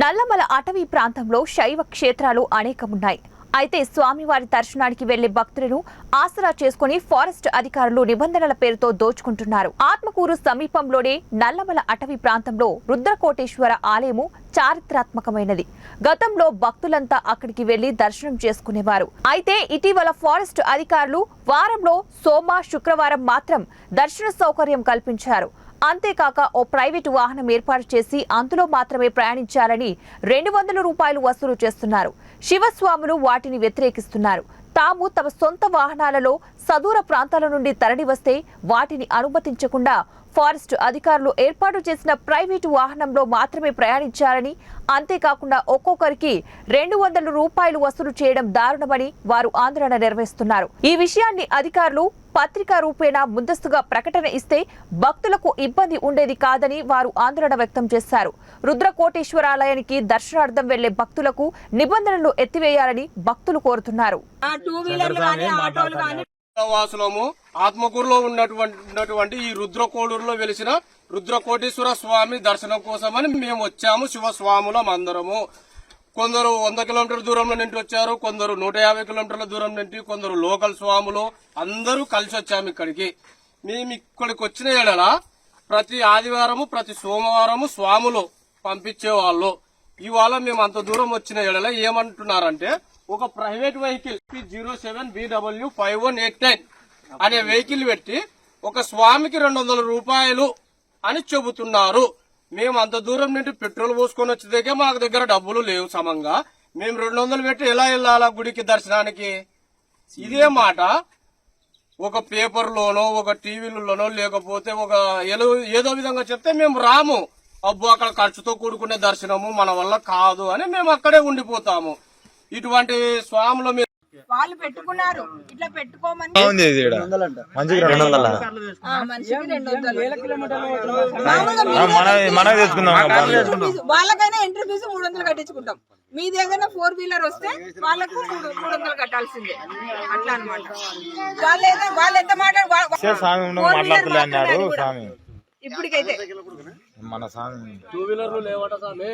నల్లమల అటవీ ప్రాంతంలో శైవ క్షేత్రాలు అనేకమున్నాయి. అయితే స్వామివారి దర్శనానికి వెళ్ళే భక్తులను ఆసరా చేసుకుని ఫారెస్ట్ అధికారులు నిబంధనల పేరుతో దోచుకుంటున్నారు. ఆత్మకూరు సమీపంలోనే నల్లమల అటవీ ప్రాంతంలో రుద్రకోటేశ్వర ఆలయము చారిత్రాత్మకమైనది. గతంలో భక్తులంతా అక్కడికి వెళ్ళి దర్శనం చేసుకునేవారు. అయితే ఇటీవల ఫారెస్ట్ అధికారులు వారంలో సోమ శుక్రవారం మాత్రం దర్శన సౌకర్యం కల్పించారు. అంతేకాక ఓ ప్రైవేటు వాహనం ఏర్పాటు చేసి అందులో మాత్రమే ప్రయాణించాలని రెండు వందల రూపాయలు వసూలు చేస్తున్నారు. శివస్వాములు వాటిని వ్యతిరేకిస్తున్నారు. తాము తమ సొంత వాహనాలలో సదూర ప్రాంతాల నుండి తరలి వస్తే వాటిని అనుమతించకుండా ఫారెస్ట్ అధికారులు ఏర్పాటు చేసిన ప్రైవేటు వాహనంలో మాత్రమే ప్రయాణించాలని అంతేకాకుండా ఒక్కొక్కరికి రెండు వందల రూపాయలు వసూలు చేయడం దారుణమని వారు ఆందోళన నిర్వహిస్తున్నారు. ఈ విషయాన్ని అధికారులు పత్రికా రూపేణా ముందస్తుగా ప్రకటన ఇస్తే భక్తులకు ఇబ్బంది ఉండేది కాదని వారు ఆందోళన వ్యక్తం చేశారు. రుద్రకోటేశ్వరాలయానికి దర్శనార్థం వెళ్ళే భక్తులకు నిబంధనలు ఎత్తివేయాలని భక్తులు కోరుతున్నారు. ఆ వాసులము ఆత్మకూరులో ఉన్నటువంటి ఉన్నటువంటి ఈ రుద్రకోడూరులో వెలిసిన రుద్రకోటేశ్వర స్వామి దర్శనం కోసమని మేము వచ్చాము శివస్వాములం అందరము. కొందరు వంద కిలోమీటర్ల దూరంలో నుండి వచ్చారు కొందరు నూట యాభై కిలోమీటర్ల దూరం నుండి కొందరు లోకల్ స్వాములు అందరూ కలిసి వచ్చాము ఇక్కడికి. మేము ఇక్కడికి వచ్చిన ఏడల ప్రతి ఆదివారము ప్రతి సోమవారము స్వాములు పంపించే వాళ్ళు ఇవాళ మేము అంత దూరం వచ్చిన ఏడల ఏమంటున్నారంటే ఒక private vehicle zero seven BW five one eight nine అనే వెహికల్ పెట్టి ఒక స్వామికి రెండు వందల రూపాయలు అని చెబుతున్నారు. మేము అంత దూరం నుండి పెట్రోల్ పోసుకొని వచ్చేదాకే మాకు దగ్గర డబ్బులు లేవు సమంగా. మేము రెండు వందలు పెట్టి ఎలా వెళ్ళాలా గుడికి దర్శనానికి? ఇదే మాట. ఒక పేపర్లోనో ఒక టీవీలలోనో లేకపోతే ఒక ఏదో- ఏదో విధంగా చెప్తే మేము రాము. అబ్బో అక్కడ ఖర్చుతో కూడుకునే దర్శనము మన వల్ల కాదు అని మేము అక్కడే ఉండిపోతాము. ఇటువంటి స్వాముల మీద వాళ్ళు పెట్టుకున్నారు. ఇట్లా పెట్టుకోమని మనిషికి రెండు వందలు మామూలుగా వాళ్ళకైనా ఎంట్రీ ఫీజు మూడు వందలు కట్టించుకుంటాం. మీది ఏదైనా ఫోర్ వీలర్ వస్తే వాళ్ళకు మూడు మూడు వందలు కట్టాల్సిందే. అట్లా అన్నమాట. వాళ్ళు ఏదో వాళ్ళు ఎంత మాట్లాడు వా- వా- సరే స్వామి ఉండు, four wheeler మాట్లాడుతులే అన్నాడు మాట్లాడాలి కూడా. స్వామి. ఇప్పటికైతే. మన స్వామి. టూ వీలర్లు లేవట సామి